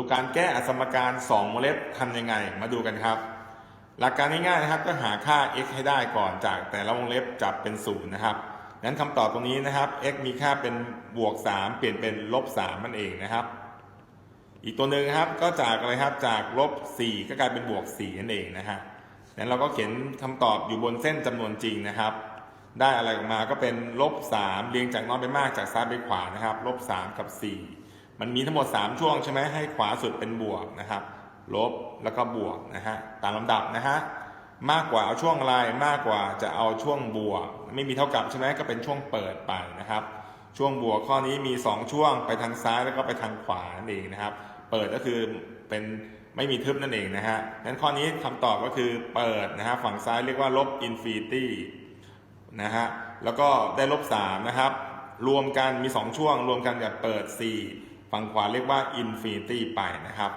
ดูการแก้อสมการ2วงเล็บทำยังไง มาดูกันครับ หลักการง่ายๆนะครับก็หาค่า x ให้ได้ก่อนจากแต่ละวงเล็บจับเป็นศูนย์นะครับงั้นคำตอบตรงนี้นะครับ x มีค่าเป็นบวก 3 เปลี่ยนเป็นลบ3นั่นเองนะครับ อีกตัวหนึ่งครับก็จากอะไรครับจากลบ4ก็กลายเป็นบวก4นั่นเองนะฮะนั้นเราก็เขียนคำตอบอยู่บนเส้นจำนวนจริงนะครับ ได้อะไรออกมาก็เป็นลบ3เรียงจากน้อยไปมากจากซ้ายไปขวานะครับลบ3กับ 4 มันมีทั้งหมด 3 ช่วงใช่ไหมให้ขวาสุดเป็นบวกนะครับ ลบแล้วก็บวกนะฮะตามลำดับนะฮะมากกว่าเอาช่วงอะไรมากกว่าจะเอาช่วงบวก ไม่มีเท่ากับใช่ไหมก็เป็นช่วงเปิดไปนะครับ ช่วงบวกข้อนี้มี 2 ช่วงไปทางซ้ายแล้วก็ไปทางขวานั่นเองนะครับ เปิดก็คือเป็นไม่มีทึบนั่นเองนะฮะงั้นข้อนี้คำตอบก็คือเปิดนะฮะฝั่งซ้ายเรียกว่าลบอินฟินิตี้นะฮะแล้วก็ได้ลบ3นะครับ รวมกันมี 2 ช่วง รวมกันกับเปิด 4 ฝั่งขวาเรียกว่าอินฟินิตี้ไปนะครับ